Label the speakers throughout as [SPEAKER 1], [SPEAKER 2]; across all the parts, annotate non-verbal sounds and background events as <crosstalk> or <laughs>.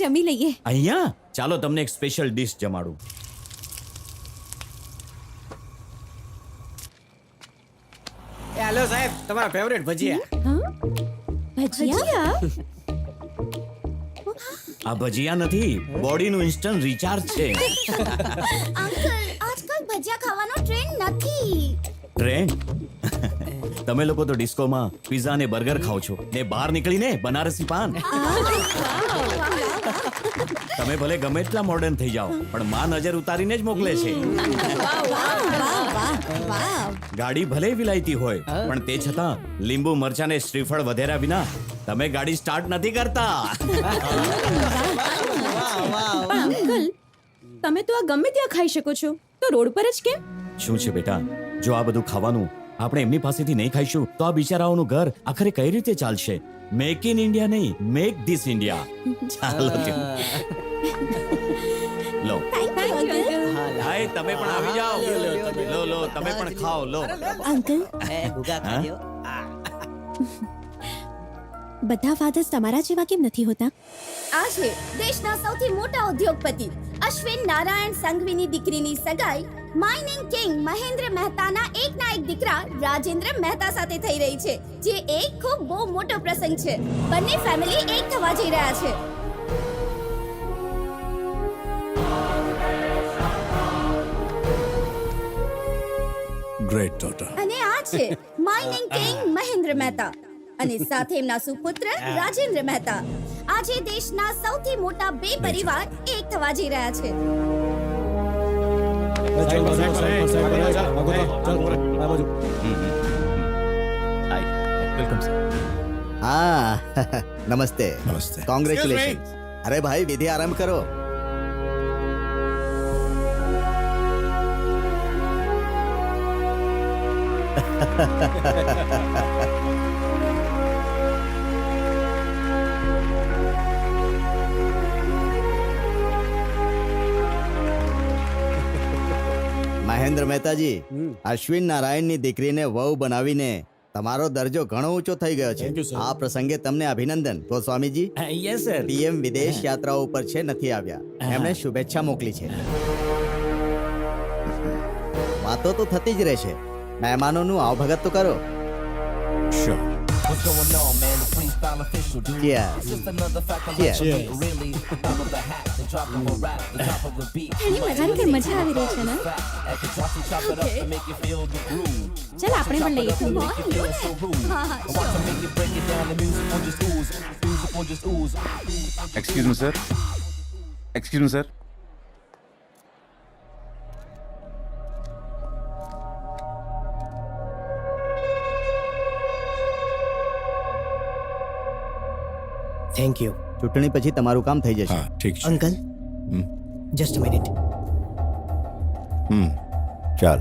[SPEAKER 1] જમી લઈએ.
[SPEAKER 2] અહીંયા? ચાલો તમને એક સ્પેશિયલ ડિશ જમાડું.
[SPEAKER 3] હેલો સાહેબ તમારા ફેવરેટ ભજીયા.
[SPEAKER 1] ભજીયા?
[SPEAKER 2] આ ભજીયા નથી બોડીનું ઇન્સ્ટન્ટ રિચાર્જ છે. <laughs>
[SPEAKER 4] અંકલ આજકાલ ભજીયા ખાવાનો ટ્રેન્ડ નથી.
[SPEAKER 2] ટ્રેન્ડ તમે લોકો તો ડિસ્કોમાં પિઝા ને બર્ગર ખાઓ છો. ને બહાર નીકળીને બનારસી પાન. તમે ભલે ગમે એટલા મોડર્ન થઈ જાઓ પણ માં નજર ઉતારીને જ મોકલે છે. ગાડી ભલે વિલાયતી હોય પણ તે છતાં લીંબુ મરચા ને શ્રીફળ વધેરા વિના તમે ગાડી સ્ટાર્ટ નથી કરતા.
[SPEAKER 1] તમે તો આ ગમે ત્યાં ખાઈ શકો છો. તો રોડ પર જ કેમ?
[SPEAKER 2] શું છે બેટા? જો આ બધું ખાવાનું આપણે એમની પાસેથી નહીં ખાઈશું તો આ બિચારાઓનું ઘર આખરે કઈ રીતે ચાલશે? મેક ઇન ઇન્ડિયા નહીં મેક ધીસ ઇન્ડિયા ચાલો લો. હાય તમે પણ આવી જાઓ. લો લો તમે પણ ખાઓ લો.
[SPEAKER 1] અંકલ <laughs> બધા ફાધર્સ તમારા જેવા કેમ નથી હોતા?
[SPEAKER 4] આ છે દેશના સૌથી મોટા ઉદ્યોગપતિ અશ્વિન નારાયણ સંઘવીની દીકરીની સગાઈ માઇનિંગ કિંગ મહેન્દ્ર મહેતાના એકના એક દીકરા રાજેન્દ્ર મહેતા સાથે થઈ રહી છે જે એક ખૂબ બહુ મોટો પ્રસંગ છે. બંને ફેમિલી એક થવા જઈ રહ્યા છે.
[SPEAKER 5] ગ્રેટ ડોટર
[SPEAKER 4] અને આ છે માઇનિંગ કિંગ મહેન્દ્ર મહેતા અને સાથે એમના સુપુત્ર રાજેન્દ્ર મહેતા. આજે દેશના સૌથી મોટા બે પરિવાર એક થવા જઈ રહ્યા છે.
[SPEAKER 6] हाय वेलकम
[SPEAKER 5] सर
[SPEAKER 6] हाँ नमस्ते नमस्ते कॉन्ग्रेचुलेशन अरे भाई विधि आरंभ करो મહેન્દ્ર મહેતાજી અશ્વિન નારાયણની દીકરીને વહુ બનાવીને તમારો દરજ્જો ઘણો ઊંચો થઈ ગયો છે આ પ્રસંગે તમને અભિનંદન તો સ્વામીજી
[SPEAKER 2] યસ સર
[SPEAKER 6] પીએમ વિદેશ યાત્રાઓ ઉપર છે નથી આવ્યા એમણે શુભેચ્છા મોકલી છે વાતો તો થતી જ રહેશે મહેમાનોનું આવભગત તો કરો
[SPEAKER 5] Sure.
[SPEAKER 7] What's going on, man? The freestyle official, dude.
[SPEAKER 6] Cheers.
[SPEAKER 7] It's just another fact I'm
[SPEAKER 6] Cheers.
[SPEAKER 7] yeah. really. Of the beat.
[SPEAKER 1] એની મજાની કઈ મજા આવી રહી છે ને
[SPEAKER 7] At the drop, we chop it up to make you feel the groove.
[SPEAKER 1] ચાલ આપણે પણ લઈએ થોડું
[SPEAKER 7] Make you feel so rude. I want to make you break it down. The music will just ooze. Music will just ooze.
[SPEAKER 8] Excuse me, sir. Excuse me, sir.
[SPEAKER 3] Thank you
[SPEAKER 6] ચૂંટણી પછી તમારું કામ થઈ જશે.
[SPEAKER 5] હા ઠીક છે.
[SPEAKER 3] અંકલ? Just minute
[SPEAKER 5] hmm. ચાલ.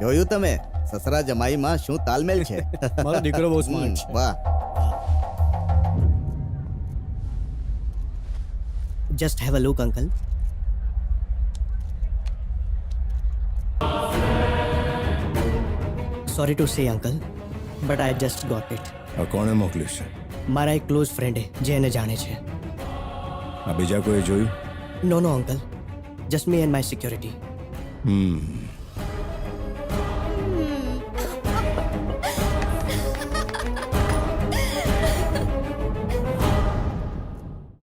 [SPEAKER 6] જોયું તમે? સસરા જમાઈમાં શું તાલમેલ છે? <laughs>
[SPEAKER 3] મારો દીકરો બહુ
[SPEAKER 6] હમ, વાહ.
[SPEAKER 3] Just have a look uncle sorry to say uncle but I just got it
[SPEAKER 5] આ કોણે મોકલ્યું છે?
[SPEAKER 3] મારા એક ક્લોઝ ફ્રેન્ડે જે એને જાણે છે.
[SPEAKER 5] આ બીજા કોઈ જોયું?
[SPEAKER 3] No no uncle. Just me and my security
[SPEAKER 5] hmm.